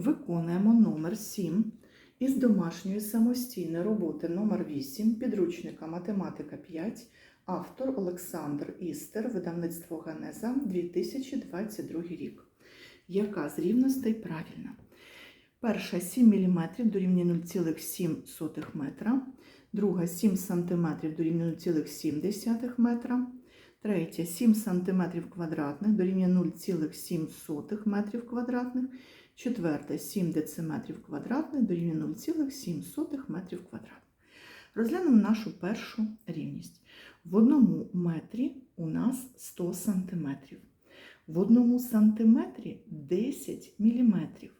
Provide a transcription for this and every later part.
Виконуємо номер 7 із домашньої самостійної роботи номер 8 підручника Математика 5, автор Олександр Істер, видавництво Ганеза 2022 рік. Яка з рівностей правильна? Перша 7 мм дорівнює 0,7 метра, друга 7 см дорівнює 0,7 метра, третя 7 см квадратних дорівнює 0,7 метрів квадратних, четверта 7 дециметрів квадратних дорівнює 0,7 метрів квадратних. Розглянемо нашу першу рівність. В одному метрі у нас 100 сантиметрів. В одному сантиметрі 10 міліметрів.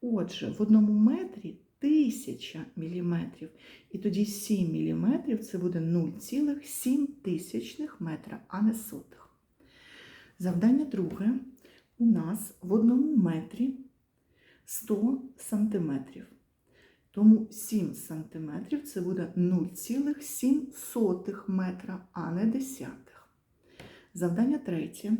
Отже, в одному метрі 1000 міліметрів. І тоді 7 міліметрів це буде 0,7 тисячних метра, а не сотих. Завдання друге. У нас в одному метрі 100 сантиметрів. Тому 7 сантиметрів це буде 0,7 метра, а не десятих. Завдання третє.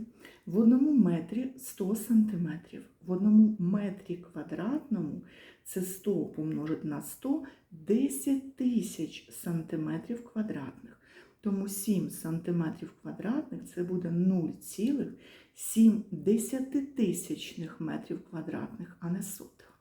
В одному метрі 100 сантиметрів. В одному метрі квадратному це 100 помножити на 100 10 тисяч сантиметрів квадратних. Тому 7 сантиметрів квадратних це буде 0,7 десятитисячних метрів квадратних, а не сотих.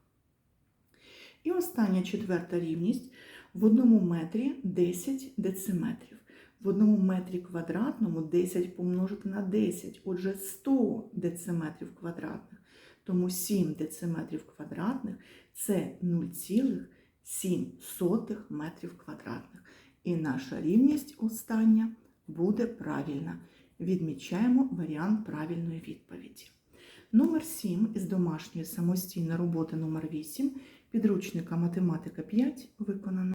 І остання четверта рівність. В одному метрі 10 дециметрів. В одному метрі квадратному 10 помножити на 10, отже 100 дециметрів квадратних. Тому 7 дециметрів квадратних це 0,7 метрів квадратних. І наша рівність остання буде правильна. Відмічаємо варіант правильної відповіді. Номер 7 із домашньої самостійної роботи номер 8 підручника математика 5 виконано.